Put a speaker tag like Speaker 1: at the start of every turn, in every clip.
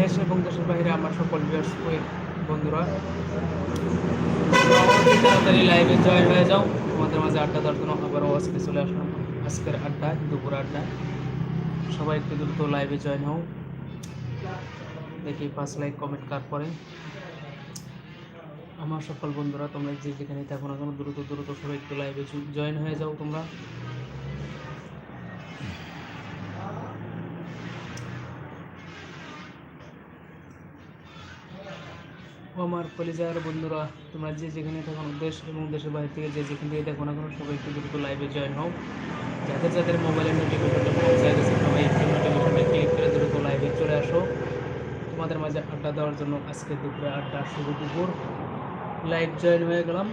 Speaker 1: দেশ এবং দেশের বাইরে আমার সকল ভিউয়ার্স বন্ধুরা। তাড়াতাড়ি লাইভে জয়েন হয়ে যাও। তোমাদের মাঝে আড্ডা দেওয়ার জন্য আবারও আজকে চলে আসলাম। আজকের আড্ডা, দুপুর আড্ডা। সবাই একটু দ্রুত লাইভে জয়েন হও। দেখি পাঁচ লাইক কমেন্ট কার পরে। আমার সকল বন্ধুরা, তোমরা যে যেখানে থাকো না কেন, দ্রুত দ্রুত সবাই একটু লাইভে জয়েন হয়ে যাও তোমরা। ও আমার কলিজার বন্ধুরা, তোমরা যে যেখানে থাকো দেশ এবং দেশের বাইরে থেকে যে যেখান থেকে দেখো না কেন সবাই একটু দ্রুত লাইভে জয়েন হও। যাদের যাদের মোবাইলের নোটিফিকেশনটা পৌঁছে গেছে সবাই একটু নোটিফিকেশনটা ক্লিক করে দ্রুত লাইভে চলে আসো। তোমাদের মাঝে আড্ডা দেওয়ার জন্য আজকে দুপুরে আড্ডা শুভ দুপুর। লাইভ জয়েন হয়ে গেলাম।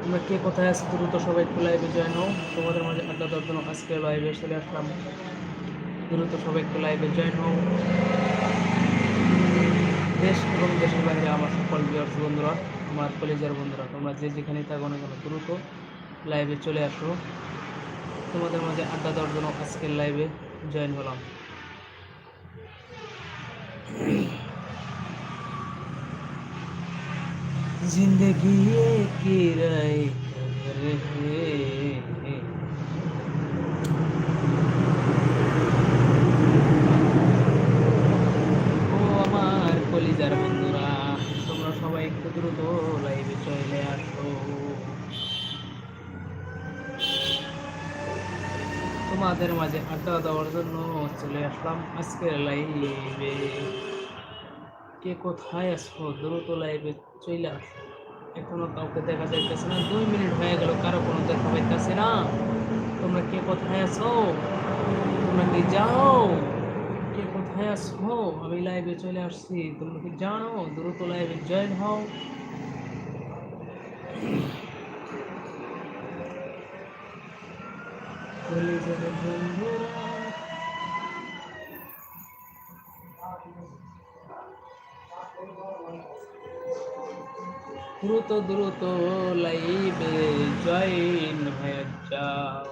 Speaker 1: তোমরা কে কোথায় আছো, দ্রুত সবাই একটু লাইভে জয়েন হও। তোমাদের মাঝে আড্ডা দেওয়ার জন্য আজকে লাইভে চলে আসলাম। দ্রুত সবাই একটু লাইভে জয়েন হও। এবং দেশের বাইরে আমার সকল ভিউয়ার্স বন্ধুরা আমার কলেজের বন্ধুরা তোমরা যে যেখানে থাকো না কেন দ্রুত লাইভে চলে আসো তোমাদের মাঝে আড্ডা দেওয়ার জন্য আজকের লাইভে জয়েন হলাম जिंदगी की সবাই একটু দ্রুত লাইভে চলে আসো। তোমাদের মাঝে আড্ডা দেওয়ার জন্য চলে আসলাম আজকের লাইভে কে কোথায় আসো দ্রুত লাইভে চলে আসো। এখনও কাউকে দেখা যাইতেছে না। দুই মিনিট হয়ে গেল, কারও কোনো দেখা পাইতেছে না। তোমরা কে কোথায় আছো? তোমরা কি যাও? কে কোথায় আছো আমি লাইভে চলে আসছি। তোমরা কি জানো? দ্রুত লাইভে জয়েন হও। বন্ধুরা, দ্রুত দ্রুত লাইভে জয়েন হয়ে যাও।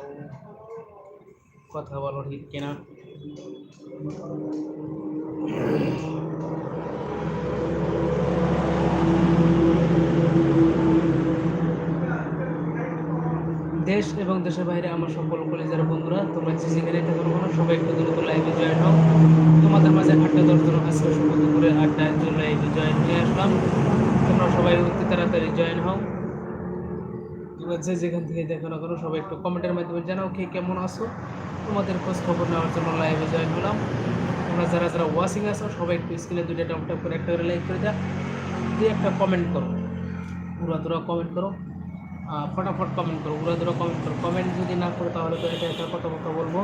Speaker 1: কথা বলো ঠিক কিনা? দেশ এবং দেশের বাইরে আমার সকল কলেজের বন্ধুরা, তোমরা যে যেখানে থাকো না সবাই একটু দ্রুত লাইভে জয়েন হও। তোমাদের মাঝে আড্ডা জন্য আজকে শুভ দুপুরে আড্ডায় লাইভে জয়েন হয়ে আসলাম। তোমরা সবাই অতি তাড়াতাড়ি জয়েন হও। তোমরা যে যেখান থেকে দেখো না কেন, সবাই একটু কমেন্টের মাধ্যমে জানাও কে কেমন আছো। তোমাদের খোঁজ খবর নেওয়ার জন্য লাইভে জয়েন হলাম। তোমরা যারা যারা ওয়াচিং আছো, সবাই একটু স্ক্রিনে দুইটা টপ টপ করে, একটা করে লাইক করে দাও। দিয়ে একটা কমেন্ট করো। পুরো দুরা কমেন্ট করো। ফটাফট কমেন্ট করো। উড়া দুরা কমেন্ট করো। কমেন্ট যদি না করো, তাহলে তো এটা একটা কথা কথা বলব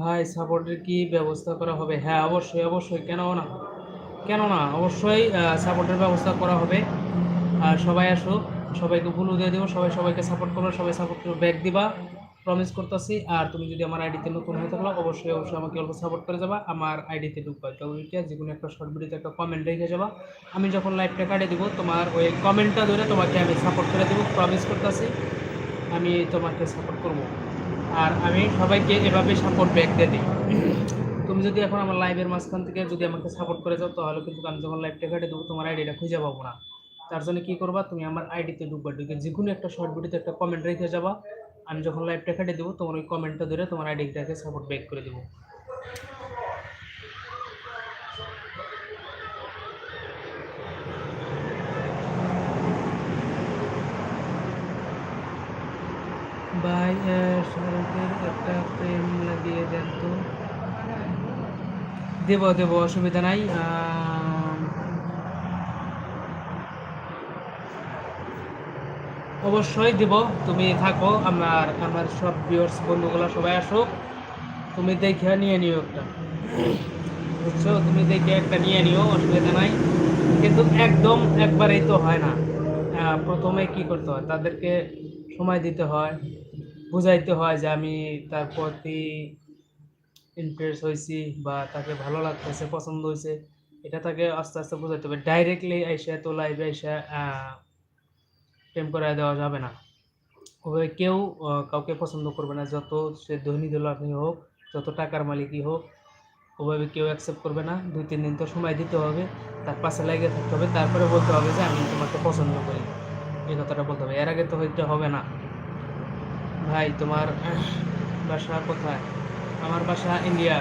Speaker 1: ভাই সাপোর্টের কি ব্যবস্থা করা হবে? হ্যাঁ অবশ্যই অবশ্যই। কেন না? কেন না? অবশ্যই সাপোর্টের ব্যবস্থা করা হবে। আর সবাই আসো সবাইকে ভুলু দিয়ে দেবো, সবাই সবাইকে সাপোর্ট করবে, সবাই সাপোর্ট করে ব্যাক দিবা। প্রমিস করতেছি। আর তুমি যদি আমার আইডিতে নতুন হয়ে থাকল অবশ্যই অবশ্যই আমাকে অল্প সাপোর্ট করে যাবা। আমার আইডিতে ঢুকবা। ওইটা যে কোনো একটা শর্ট ভিডিওতে একটা কমেন্ট রেখে যাবা। আমি যখন লাইভটা কাটে দিব, তোমার ওই কমেন্টটা ধরে তোমাকে আমি সাপোর্ট করে দেবো। প্রমিস করতেছি, আমি তোমাকে সাপোর্ট করব। আর আমি সবাইকে এভাবে সাপোর্ট ব্যাক দিয়ে দিই। তুমি যদি এখন আমার লাইভের মাঝখান থেকে যদি আমাকে সাপোর্ট করে যাও, তাহলে কিন্তু আমি যখন লাইভটা ঘাটে দেবো, তোমার আইডিটা খুঁজে পাবো না। তার জন্য কী করবা? তুমি আমার আইডিতে ঢুকবা, ঢুকে যে কোনো একটা শর্ট ভিডিওতে একটা কমেন্ট রেখে যাবা। আমি যখন লাইভটা ঘাটে দেবো, তোমার ওই কমেন্টটা ধরে তোমার আইডিটাকে সাপোর্ট ব্যাক করে দেবো। ভাই শাহরুখের একটা প্রেম লাগিয়ে দেন তো। দেব দেব, অসুবিধা নাই। অবশ্যই দেব, তুমি থাকো, আমার আমার সব ভিউয়ার্স বন্ধুগুলো সবাই আসো তুমি দেখে নিয়ে নিও একটা। বুঝছ? তুমি দেখে একটা নিয়ে নিও, অসুবিধা নাই। কিন্তু একদম একবারেই তো হয় না। প্রথমে কি করতে হয়? তাদেরকে সময় দিতে হয়। বুঝাইতে হয় যে আমি তার প্রতি ইন্টারেস্ট হয়েছি বা তাকে ভালো লাগতেছে, পছন্দ হয়েছে এটা তাকে আস্তে আস্তে বোঝাতে হবে। ডাইরেক্টলি এসে তো লাইভে এসে টেম করে দেওয়া যাবে না। ওভাবে কেউ কাউকে পছন্দ করবে না। যত সে ধনী দোলাপি হোক, যত টাকার মালিকই হোক, ওভাবে কেউ অ্যাকসেপ্ট করবে না। দুই, তিন দিন তো সময় দিতে হবে, তার পাশে লাগিয়ে থাকতে হবে। তারপরে বলতে হবে যে, আমি তোমাকে পছন্দ করি। এই কথাটা বলতে হবে। এর আগে তো হইতে হবে না। ভাই, তোমার বাসা কোথায়? আমার বাসা ইন্ডিয়া।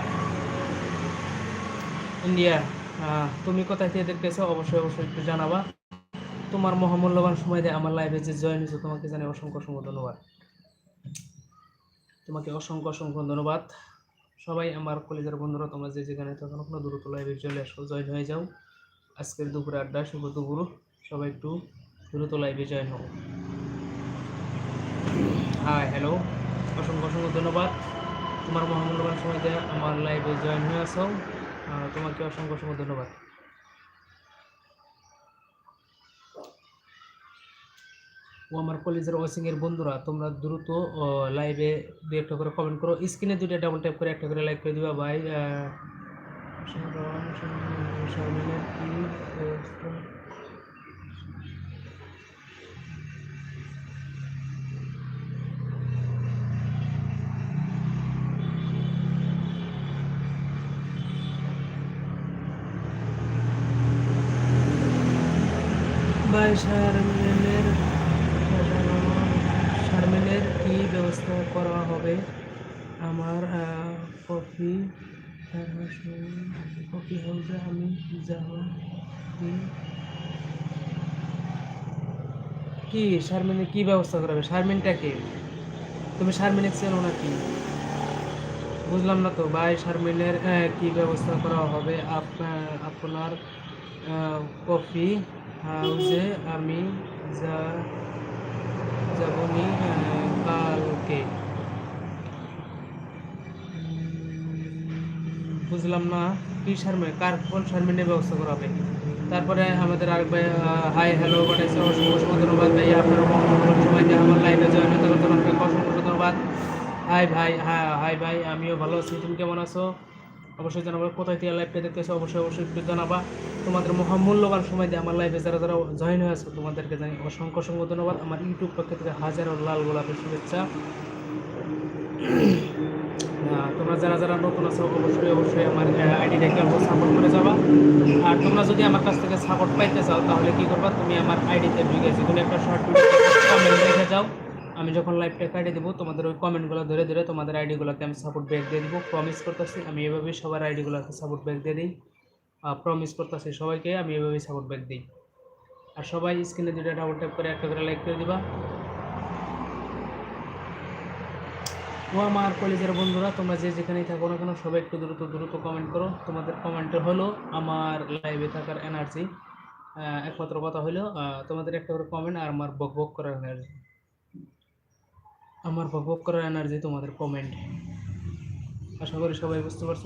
Speaker 1: ইন্ডিয়া তুমি কোথায় থেকে দেখতেছো? অবশ্যই অবশ্যই একটু জানাবা। তোমার মহামূল্যবান সময় দিয়ে আমার লাইভে যে জয়েন হয়েছে, তোমাকে জানাই অসংখ্য অসংখ্য ধন্যবাদ। তোমাকে অসংখ্য অসংখ্য ধন্যবাদ। সবাই আমার কলেজের বন্ধুরা, তোমরা যে যেখানে থাকো কোনো, দ্রুত লাইভে চলে আসো জয়েন হয়ে যাও। আজকের দুপুরে আড্ডা, শুভ দুপুর। সবাই একটু দ্রুত লাইভে জয়েন হও। হাই হ্যালো অসংখ্য অসংখ্য ধন্যবাদ। তোমার মহামূল্যবান সময় দিয়ে আমার লাইভে জয়েন হয়ে আসো তোমাকে অসংখ্য অসংখ্য ধন্যবাদ। ও আমার কলেজের ওয়াচিং এর বন্ধুরা, তোমরা দ্রুত লাইভে দু একটা করে কমেন্ট করো। স্ক্রিনে দুইটা ডাবল ট্যাপ করে একটা করে লাইক করে দিবা, ভাই। কি শারমিনের শারমিনের কি ব্যবস্থা করা হবে? আমার কফি কফি হাউসে আমি যাব কি শারমিনের কি ব্যবস্থা করাবে? শারমিনটা কে? তুমি শারমিনের চেনো নাকি? বুঝলাম না তো, ভাই শারমিনের কি ব্যবস্থা করা হবে? আপ- আপনার কফি হাউসে আমি যা যাবনি আহ, কালকে। বুঝলাম না কি শারমিন কার কোন শারমিনের ব্যবস্থা করা হবে? তারপরে আমাদের আরেক ভাই হাই হ্যালো পাঠাইছে। অসংখ্য ধন্যবাদ ভাই আপনার দিয়ে আমার লাইভে জয়েন হতে পারতে আপনাকে অসংখ্য ধন্যবাদ। হাই ভাই হ্যাঁ হাই ভাই আমিও ভালো আছি। তুমি কেমন আছো? অবশ্যই জানাব, কোথায় থেকে লাইভটা দেখতেছো অবশ্যই অবশ্যই একটু জানাবা। তোমাদের মহামূল্যবান সময় দিয়ে আমার লাইভে যারা যারা জয়েন হয়ে আছো, তোমাদেরকে জানি অসংখ্য অসংখ্য ধন্যবাদ। আমার ইউটিউব পক্ষ থেকে হাজারো লাল গোলাপের শুভেচ্ছা। তোমরা যারা যারা নতুন আছো, অবশ্যই অবশ্যই আমার আইডিটাকে সাপোর্ট করে যাবা। আর তোমরা যদি আমার কাছ থেকে সাপোর্ট পাইতে চাও, তাহলে কি করবা? তুমি আমার আইডিতে ঢুকে যে কোনো একটা শর্ট কমেন্ট রেখে যাও। আমি যখন লাইভটা কাটিয়ে দেবো, তোমাদের ওই কমেন্টগুলো ধরে ধরে তোমাদের আইডিগুলোকে আমি সাপোর্ট ব্যাক দিয়ে দিব। প্রমিস করতেছি, আমি এভাবেই সবার আইডিগুলোকে সাপোর্ট ব্যাক দিয়ে দিই। প্রমিস করতেছি সবাইকে, আমি এভাবেই সাপোর্ট ব্যাক দিই। আর সবাই স্ক্রিনে দুটো ডাবল ট্যাপ করে একটা করে লাইক করে দিবা। ও আমার কলেজের বন্ধুরা, তোমরা যে যেখানেই থাকো না কেন, সবাই একটু দ্রুত দ্রুত কমেন্ট করো। তোমাদের কমেন্টে হলো আমার লাইভে থাকার এনার্জি একমাত্র কথা হলো তোমাদের একটা করে কমেন্ট আর আমার বক বক করার এনার্জি আমার বক বক করার এনার্জি তোমাদের কমেন্ট আশা করি সবাই বুঝতে পারছ।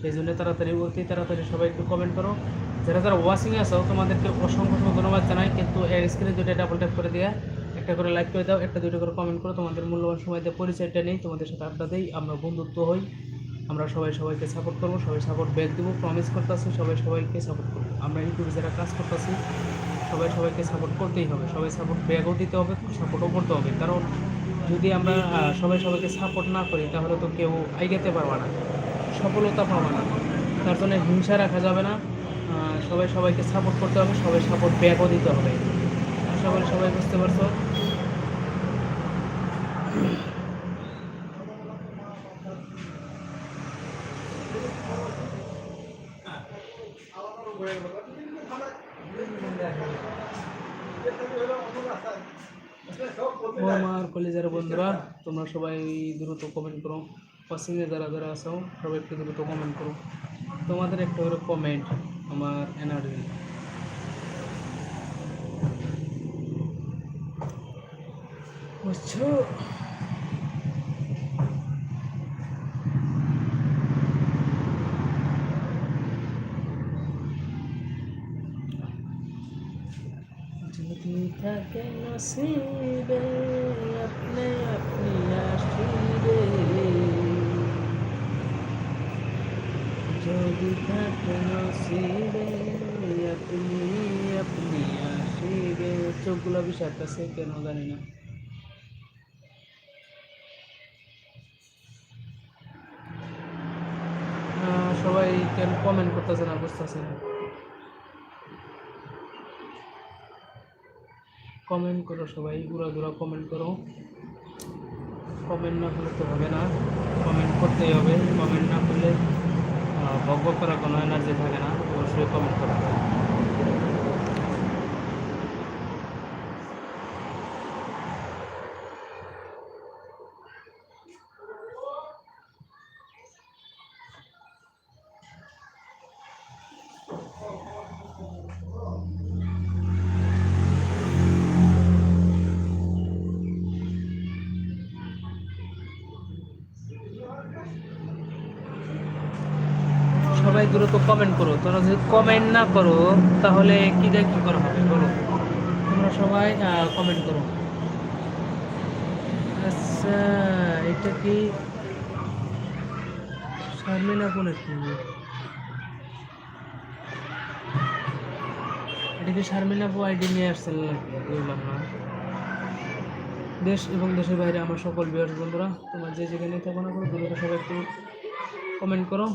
Speaker 1: সেই জন্য তাড়াতাড়ি অতি তাড়াতাড়ি সবাই একটু কমেন্ট করো। যারা যারা ওয়াচিং আছো, তোমাদেরকে অসংখ্য ধন্যবাদ জানাই। কিন্তু এর স্ক্রিনে দুটো ডাবল ট্যাপ করে দিয়ে একটা করে লাইক করে দাও, একটা দুটো করে কমেন্ট করো। তোমাদের মূল্যবান সময় দিয়ে পরিচয়টা নেই, তোমাদের সাথে আড্ডা দেই, আমরা বন্ধুত্ব হই। আমরা সবাই সবাইকে সাপোর্ট করব, সবাই সাপোর্ট ব্যাক দেবো প্রমিস করতেছি, সবাই সবাইকে সাপোর্ট করব। আমরা ইউটিউবে যারা কাজ করতেছি, সবাই সবাইকে সাপোর্ট করতেই হবে। সবাই সাপোর্ট ব্যাকও দিতে হবে সাপোর্টও করতে হবে। কারণ যদি আমরা সবাই সবাইকে সাপোর্ট না করি, তাহলে তো কেউ আইগাতে পারবে না। সফলতা পাবে না। তার জন্য হিংসা রাখা যাবে না। সবাই সবাইকে সাপোর্ট করতে হবে, সবাই সাপোর্ট ব্যাকও দিতে হবে। আশা করি সবাই বুঝতে পারছ ও আমার কলেজের বন্ধুরা তোমরা সবাই দ্রুত কমেন্ট করো। পছন্দের যারা যারা আছো, সবাই একটু দ্রুত কমেন্ট করো। তোমাদের একটা করে কমেন্ট আমার এনার্জি বুঝছ? থাকে নসিবে আপনি আপনি আসিবে যদি থাকে নসিবে আপনি আপনি আসিবে চোখগুলো আছে কেন জানি না সবাই কেন কমেন্ট করতেছে না বুঝতেছে না কমেন্ট করো সবাই, ঘুরা ঘুরা কমেন্ট করো। কমেন্ট না করলে তো হবে না। কমেন্ট করতেই হবে। কমেন্ট না করলে ভগ্য বক কোনো এনার্জি থাকে না, অবশ্যই কমেন্ট করতে হবে সবাই দ্রুত কমেন্ট করো। তোমরা যদি কমেন্ট না করো, তাহলে কি দিয়ে কি করা হবে বলো? তোমরা সবাই কমেন্ট করো। আচ্ছা এটা কি? আপন একটু এটা কি শারমিন আপু আইডি নিয়ে আসছেন না। দেশ এবং দেশের বাইরে আমার সকল বিহার বন্ধুরা, তোমার যে যেখানে থাকো না করো সবাই একটু কমেন্ট করো।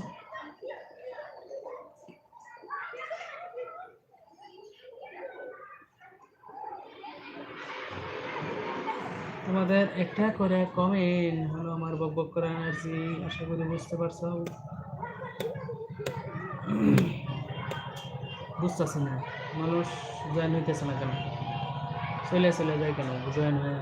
Speaker 1: তোমাদের একটা করে কমেন্ট হলো আমার বক বক করা এনার্জি আশা করি বুঝতে পারছ। বুঝতেছে না। মানুষ জয়েন হইতেছে না কেন? চলে চলে যায় কেন? জয়েন হয়ে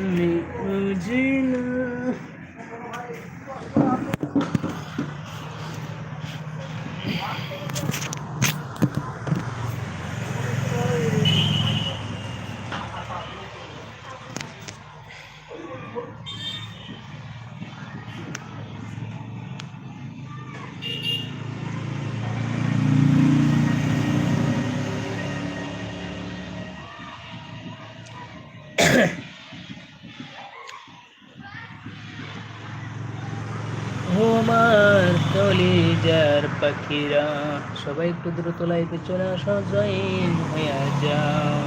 Speaker 1: আমি বুঝি না ও আমার কলিজার পাখিরা, সবাই একটু দ্রুত লাইফে চলে আসো জয়েন হয়ে যাও।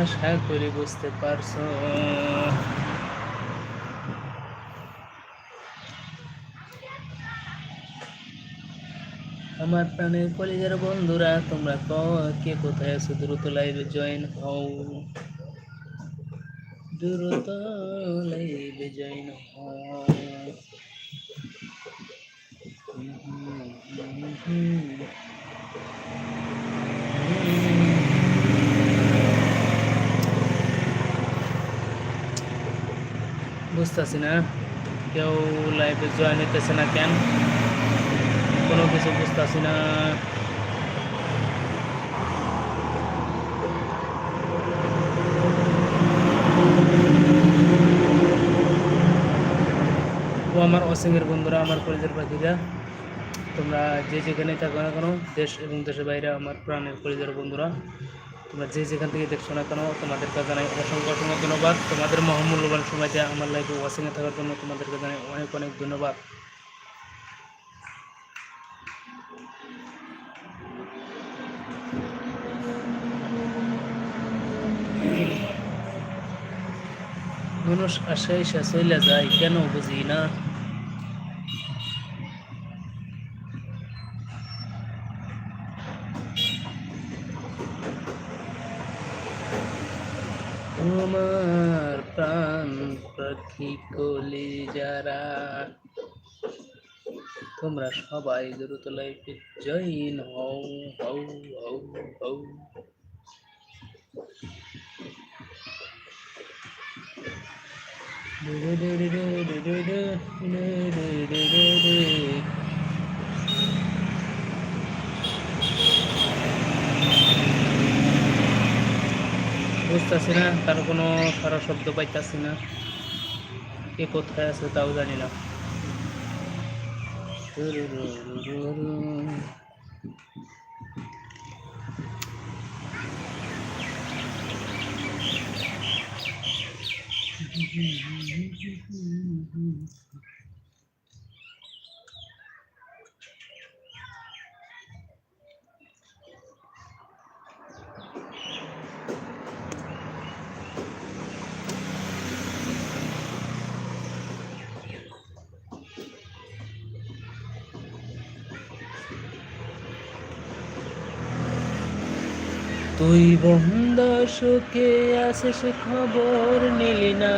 Speaker 1: আশা করি বুঝতে পারছ। আমার প্রাণের কলিজার বন্ধুরা, তোমরা কে কোথায় আছো? দ্রুত লাইভে জয়েন হও। দ্রুত লাইভে জয়েন হও। বুঝতেছি না কেউ লাইভে জয়েন হইতেছে না কেন? কোনো কিছু বুঝতেছি না ও আমার অসীমের বন্ধুরা, আমার কলেজের পাখিরা তোমরা যে যেখানে থাকো না কেন, দেশ এবং দেশের বাইরে আমার প্রাণের কলেজের বন্ধুরা, তোমরা যে যেখান থেকে দেখছ না কেন, তোমাদেরকে জানাই অসংখ্য অসংখ্য ধন্যবাদ। তোমাদের মহামূল্যবান সময়টা আমার লাইফে ওয়াশিংয়ে থাকার জন্য তোমাদেরকে জানাই অনেক অনেক ধন্যবাদ। মানুষ এসে চলে যায়, কেন বুঝি না আমার প্রাণ পাখি কলি যারা, তোমরা সবাই দ্রুত লাইফে জয়েন হও হও হও হও। বুঝতেছি না, তার কোনো সারা শব্দ পাইতাছি না। एकोत्तरास ताऊ झालेला Mm-hmm. তুই বন্ধ সুখে আসিস খবর নিলি না।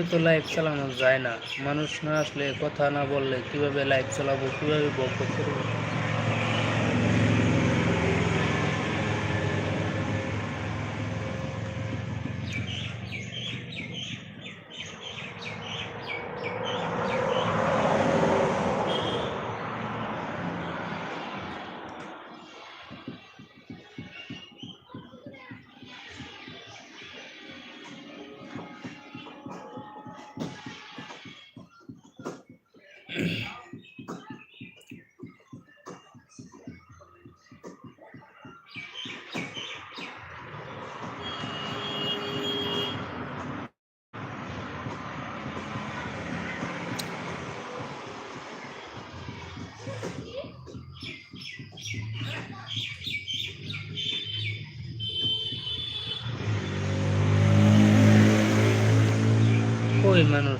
Speaker 1: এইভাবে তো লাইভ চালানো যায় না। মানুষ না আসলে কথা না বললে কীভাবে লাইভ চালাবো, কীভাবে বকবক করব? কই মানুষ